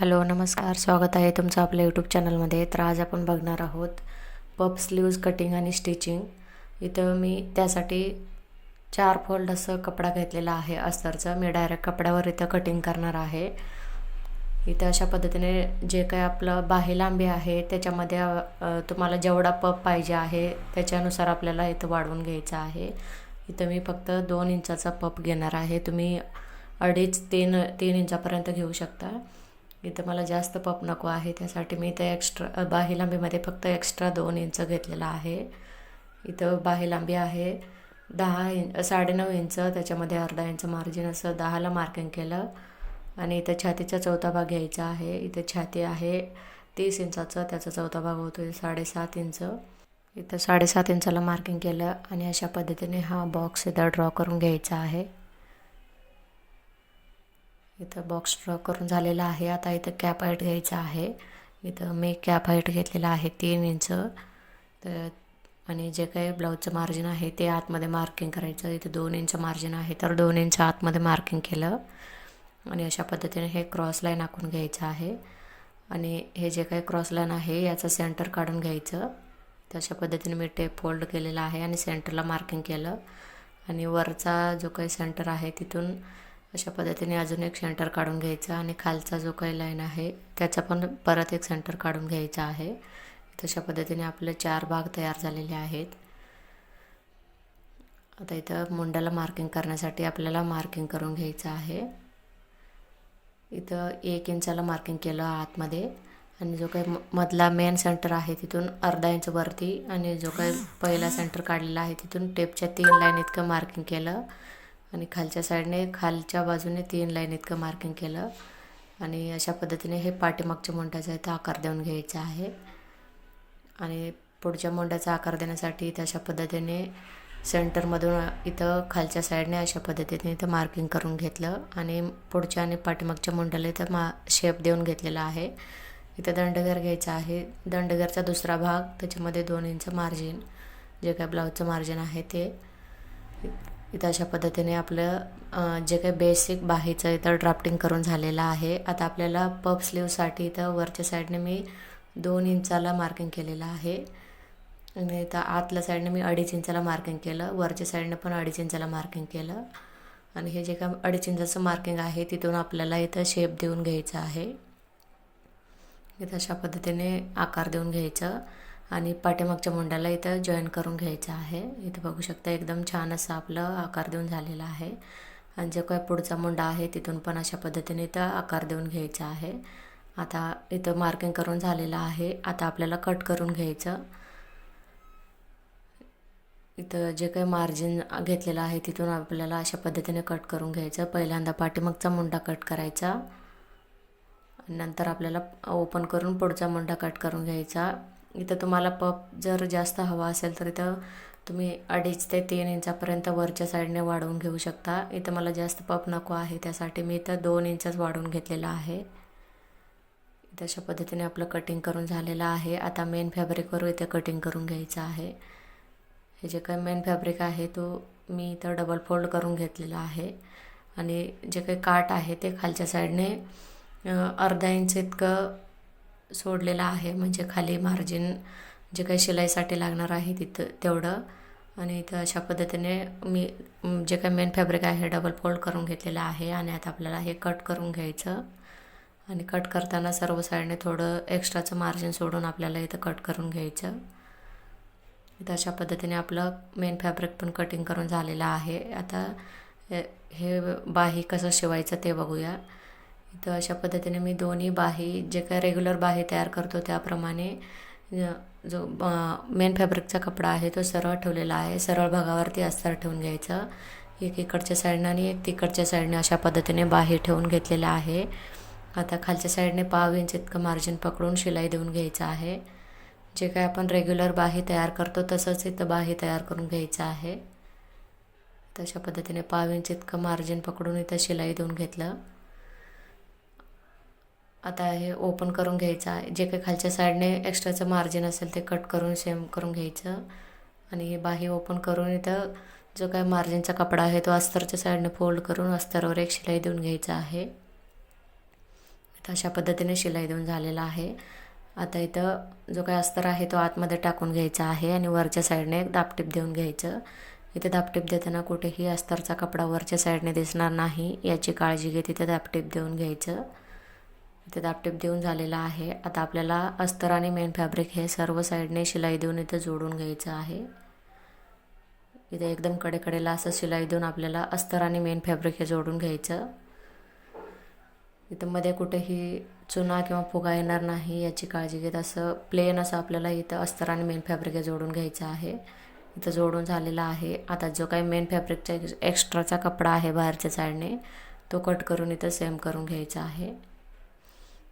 Hello नमस्कार. स्वागत आहे तुमचं आपल्या यूट्यूब चॅनलमध्ये तर आज आपण बघणार आहोत पप स्लीव्ज कटिंग आणि स्टिचिंग इथं मी त्यासाठी चार फोल्ड असं कपडा घेतलेला आहे. अस्तरचं. मी डायरेक्ट कपड्यावर इथं कटिंग करणार आहे. इथं अशा पद्धतीने जे काही आपलं बाही लांबी आहे त्याच्यामध्ये तुम्हाला जेवढा पप पाहिजे आहे त्याच्यानुसार आपल्याला इथं वाढवून घ्यायचं आहे. इथं मी फक्त दोन इंचाचा पप घेणार आहे. तुम्ही अडीच तीन तीन इंचापर्यंत घेऊ शकता. इथं मला जास्त पप नको आहे त्यासाठी मी इथं एक्स्ट्रा बाही लांबीमध्ये फक्त एक्स्ट्रा दोन इंच घेतलेला आहे. इथं बाही लांबी आहे दहा इंच साडेनऊ इंच त्याच्यामध्ये अर्धा इंच मार्जिन असं दहाला मार्किंग केलं. आणि इथं छातीचा चौथा भाग घ्यायचा आहे इथं छाती आहे तीस इंचाचं त्याचा चौथा भाग होतो आहे साडेसात इंच इथं साडेसात इंचाला मार्किंग केलं आणि अशा पद्धतीने हा बॉक्स इथं ड्रॉ करून घ्यायचा आहे. इथं बॉक्स ड्रॉ करून झालेला आहे. आता इथं कॅप हाईट घ्यायचा आहे. इथं मी कॅप हाईट घेतलेला आहे तीन इंच तर आणि जे काही ब्लाऊजचं मार्जिन आहे ते आतमध्ये मार्किंग करायचं. इथं दोन इंच मार्जिन आहे. तर दोन इंच आतमध्ये मार्किंग केलं. आणि अशा पद्धतीने हे क्रॉस लाईन आखून घ्यायचं आहे. आणि हे जे काही क्रॉस लाईन आहे याचं सेंटर काढून घ्यायचं. तशा पद्धतीने मी टेप फोल्ड केलेला आहे आणि सेंटरला मार्किंग केलं. आणि वरचा जो काही सेंटर आहे तिथून अशा पद्धतीने अजून एक सेंटर काढून घ्यायचा आणि खालचा जो काही लाईन आहे त्याचा पण परत एक सेंटर काढून घ्यायचा आहे. तशा पद्धतीने आपले चार भाग तयार झालेले आहेत. आता इथं मुंड्याला मार्किंग करण्यासाठी आपल्याला मार्किंग करून घ्यायचं आहे. इथं एक इंचाला मार्किंग केलं आतमध्ये आणि जो काही मधला मेन सेंटर आहे तिथून अर्धा इंच वरती आणि जो काही पहिला सेंटर काढलेला आहे तिथून टेपच्या तीन लाईन इतकं मार्किंग केलं. आणि खालच्या साईडने खालच्या बाजूने तीन लाईन इतकं मार्किंग केलं. आणि अशा पद्धतीने हे पाठीमागच्या मुंड्याचा इथं आकार देऊन घ्यायचा आहे. आणि पुढच्या मुंड्याचा आकार देण्यासाठी इथं अशा पद्धतीने सेंटरमधून इथं खालच्या साईडने अशा पद्धतीने इथं मार्किंग करून घेतलं. आणि पुढच्या आणि पाठीमागच्या मुंड्याला इथं मा शेप देऊन घेतलेला आहे. इथं दंडघर घ्यायचा आहे. दंडघरचा दुसरा भाग त्याच्यामध्ये दोन इंच मार्जिन जे काय ब्लाऊजचं मार्जिन आहे ते. इथं अशा पद्धतीने आपलं जे काही बेसिक बाहीचं इथं ड्राफ्टिंग करून झालेलं आहे. आता आपल्याला पप स्लीवसाठी इथं वरच्या साईडने मी दोन इंचाला मार्किंग केलेलं आहे. आणि इथं आतल्या साईडने मी अडीच इंचाला मार्किंग केलं. वरच्या साईडने पण अडीच इंचाला मार्किंग केलं. आणि हे जे काय अडीच इंचाचं मार्किंग आहे तिथून आपल्याला इथं शेप देऊन घ्यायचं आहे. इथं अशा पद्धतीने आकार देऊन घ्यायचं. आणि पाठीमागच्या मुंड्याला इथं जॉईन करून घ्यायचं आहे. इथं बघू शकता एकदम छान असं आपलं आकार देऊन झालेला आहे. आणि जो काय पुढचा मुंडा आहे तिथून पण अशा पद्धतीने इथं आकार देऊन घ्यायचा आहे. आता इथं मार्किंग करून झालेलं आहे. आता आपल्याला कट करून घ्यायचं. इथं जे काही मार्जिन घेतलेलं आहे तिथून आपल्याला अशा पद्धतीने कट करून घ्यायचं. पहिल्यांदा पाठीमागचा मुंडा कट करायचा. नंतर आपल्याला ओपन करून पुढचा मुंडा कट करून घ्यायचा. इथं तुम्हाला पप जर जास्त हवा असेल तर इथं तुम्ही अडीच ते तीन इंचापर्यंत वरच्या साईडने वाढवून घेऊ शकता. इथं मला जास्त पप नको आहे त्यासाठी मी इथं दोन इंचच वाढवून घेतलेलं आहे. इथं अशा पद्धतीने आपलं कटिंग करून झालेलं आहे. आता मेन फॅब्रिकवर इथे कटिंग करून घ्यायचं आहे. हे जे काही मेन फॅब्रिक आहे तो मी इथं डबल फोल्ड करून घेतलेला आहे. आणि जे काही काट आहे ते खालच्या साईडने अर्धा इंच इतकं सोडलेलं आहे. म्हणजे खाली मार्जिन जे काही शिलाईसाठी लागणार आहे तिथं तेवढं. आणि इथं अशा पद्धतीने मी जे काही मेन फॅब्रिक आहे डबल फोल्ड करून घेतलेलं आहे. आणि आता आपल्याला हे कट करून घ्यायचं. आणि कट करताना सर्व साईडने थोडं एक्स्ट्राचं मार्जिन सोडून आपल्याला इथं कट करून घ्यायचं. इथं अशा पद्धतीने आपलं मेन फॅब्रिक पण कटिंग करून झालेलं आहे. आता हे बाही कसं शिवायचं ते बघूया. इथं अशा पद्धतीने मी दोन्ही बाही जे काय रेग्युलर बाही तयार करतो त्याप्रमाणे जो मेन फॅब्रिकचा कपडा आहे तो सरळ ठेवलेला आहे. सरळ भागावरती अस्तर ठेवून घ्यायचं. एक इकडच्या साईडनं आणि एक तिकडच्या साईडने अशा पद्धतीने बाही ठेवून घेतलेला आहे. आता खालच्या साईडने पाव इंच इतकं मार्जिन पकडून शिलाई देऊन घ्यायचं आहे. जे काय आपण रेग्युलर बाही तयार करतो तसंच इथं बाही तयार करून घ्यायचं आहे. तशा पद्धतीने पाव इंच इतकं मार्जिन पकडून इथं शिलाई देऊन घेतलं. आता हे ओपन करून घ्यायचं आहे. जे काही खालच्या साईडने एक्स्ट्राचं मार्जिन असेल ते कट करून सेम करून घ्यायचं. आणि हे बाही ओपन करून इथं जो काय मार्जिनचा कपडा आहे तो अस्तरच्या साईडने फोल्ड करून अस्तरवर एक शिलाई देऊन घ्यायचा आहे. तर अशा पद्धतीने शिलाई देऊन झालेला आहे. आता इथं जो काही अस्तर आहे तो आतमध्ये टाकून घ्यायचा आहे आणि वरच्या साईडने एक दापटीप देऊन घ्यायचं. इथे दापटीप देताना कुठेही अस्तरचा कपडा वरच्या साईडने दिसणार नाही याची काळजी घेत इथे दापटीप देऊन घ्यायचं. इथे दापटीप देऊन झालेला आहे. आता आपल्याला अस्तर आणि मेन फॅब्रिक हे सर्व साईडने शिलाई देऊन इथं जोडून घ्यायचं आहे. इथे एकदम कडेकडेला असं शिलाई देऊन आपल्याला अस्तर आणि मेन फॅब्रिक हे जोडून घ्यायचं. इथं मध्ये कुठेही चुना किंवा फुगा येणार नाही याची काळजी घेत असं प्लेन असं आपल्याला इथं अस्तर आणि मेन फॅब्रिक हे जोडून घ्यायचं आहे. इथं जोडून झालेला आहे. आता जो काही मेन फॅब्रिकचा एक्स्ट्राचा कपडा आहे बाहेरच्या साईडने तो कट करून इथं सेम करून घ्यायचा आहे.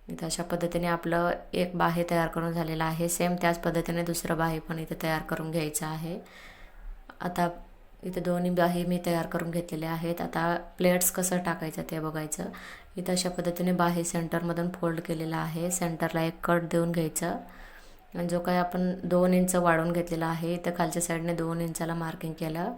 इथं अशा पद्धतीने आपलं एक बाहे तयार करून झालेलं आहे. सेम त्याच पद्धतीने दुसरं बाहे पण इथं तयार करून घ्यायचं आहे. आता इथे दोन्ही बाहे मी तयार करून घेतलेले आहेत. आता प्लेट्स कसं टाकायचं ते बघायचं. इथं अशा पद्धतीने बाहे सेंटरमधून फोल्ड केलेला आहे. सेंटरला एक कट देऊन घ्यायचं. आणि जो काही आपण दोन इंच वाढवून घेतलेला आहे इथं खालच्या साईडने दोन इंचाला मार्किंग केलं.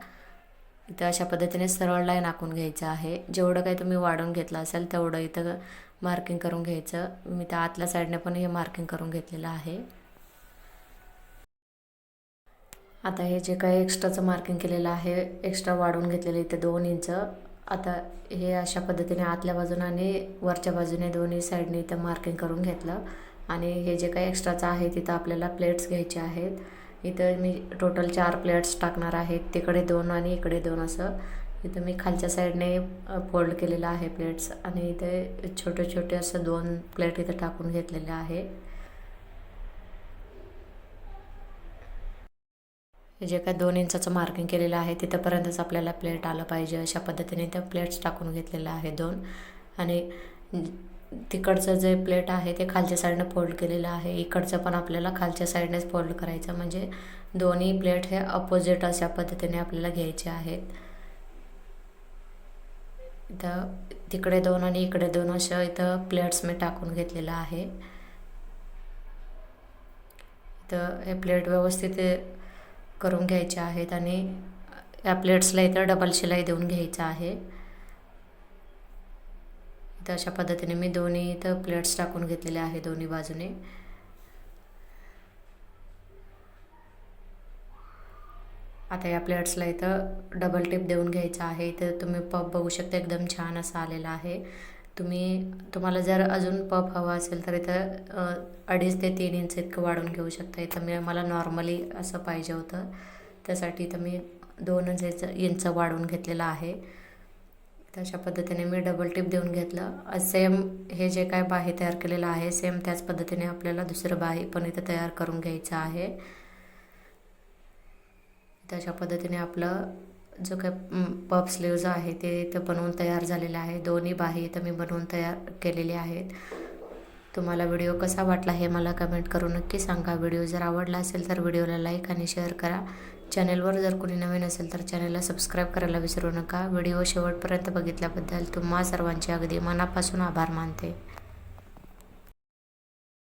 इथं अशा पद्धतीने सरळ लाईन आखून घ्यायचं आहे. जेवढं काही तुम्ही वाढवून घेतलं असेल तेवढं इथं मार्किंग करून घ्यायचं. मी त्या आतल्या साईडने पण हे मार्किंग करून घेतलेलं आहे. आता हे जे काही एक्स्ट्राचं मार्किंग केलेलं आहे एक्स्ट्रा वाढवून घेतलेलं इथे दोन इंच आता हे अशा पद्धतीने आतल्या बाजूने आणि वरच्या बाजूने दोन्ही साईडने इथं मार्किंग करून घेतलं. आणि हे जे काही एक्स्ट्राचं आहे तिथं आपल्याला प्लेट्स घ्यायचे आहेत. इथं मी टोटल चार प्लेट्स टाकणार आहेत तिकडे दोन आणि इकडे दोन असं. इथं मी खालच्या साईडने फोल्ड केलेलं आहे प्लेट्स आणि इथे छोटे छोटे असं दोन प्लेट इथं टाकून घेतलेले आहे. जे काय दोन इंचाचं मार्किंग केलेलं आहे तिथंपर्यंतच आपल्याला प्लेट आलं पाहिजे. अशा पद्धतीने त्या प्लेट्स टाकून घेतलेलं आहे दोन. आणि तिकडचं जे प्लेट आहे ते खालच्या साईडनं फोल्ड केलेलं आहे. इकडचं पण आपल्याला खालच्या साईडनेच फोल्ड करायचं. म्हणजे दोन्ही प्लेट हे अपोजिट अशा पद्धतीने आपल्याला घ्यायचे आहेत. इथं तिकडे दोन आणि इकडे दोन अशा इथं प्लेट्स मी टाकून घेतलेलं आहे. इथं हे प्लेट व्यवस्थित करून घ्यायचे आहेत आणि या प्लेट्सला इथं डबल शिलाई देऊन घ्यायचं आहे. इथं अशा पद्धतीने मी दोन्ही इथं प्लेट्स टाकून घेतलेले आहे दोन्ही बाजूने. आता या प्लेट्सला इथं डबल टिप देऊन घ्यायचं आहे. इथं तुम्ही पप बघू शकता एकदम छान असा आलेला आहे. तुम्ही तुम्हाला जर अजून पप हवा असेल तर इथं अडीच ते तीन इंच इतकं वाढवून घेऊ शकता. इथं मी मला नॉर्मली असं पाहिजे होतं. त्यासाठी इथं मी दोन इंच इंच वाढवून घेतलेलं आहे. अशा पद्धतीने मी डबल टिप देऊन घेतलं. सेम हे जे काय बाही तयार केलेलं आहे सेम त्याच पद्धतीने आपल्याला दुसरं बाही पण इथं तयार करून घ्यायचं आहे. तशा पद्धतीने आपलं जो काय पप स्लीव्ज आहे ते इथं बनवून तयार झालेलं आहे. दोन्ही बाही इथं मी बनवून तयार केलेले आहेत. तुम्हाला व्हिडिओ कसा वाटला हे मला कमेंट करून नक्की सांगा. व्हिडिओ जर आवडला असेल तर व्हिडिओला लाईक आणि शेअर करा. चॅनेलवर जर कोणी नवीन असेल तर चॅनलला सबस्क्राईब करायला विसरू नका. व्हिडिओ शेवटपर्यंत बघितल्याबद्दल तुम्हा सर्वांचे अगदी मनापासून आभार मानते.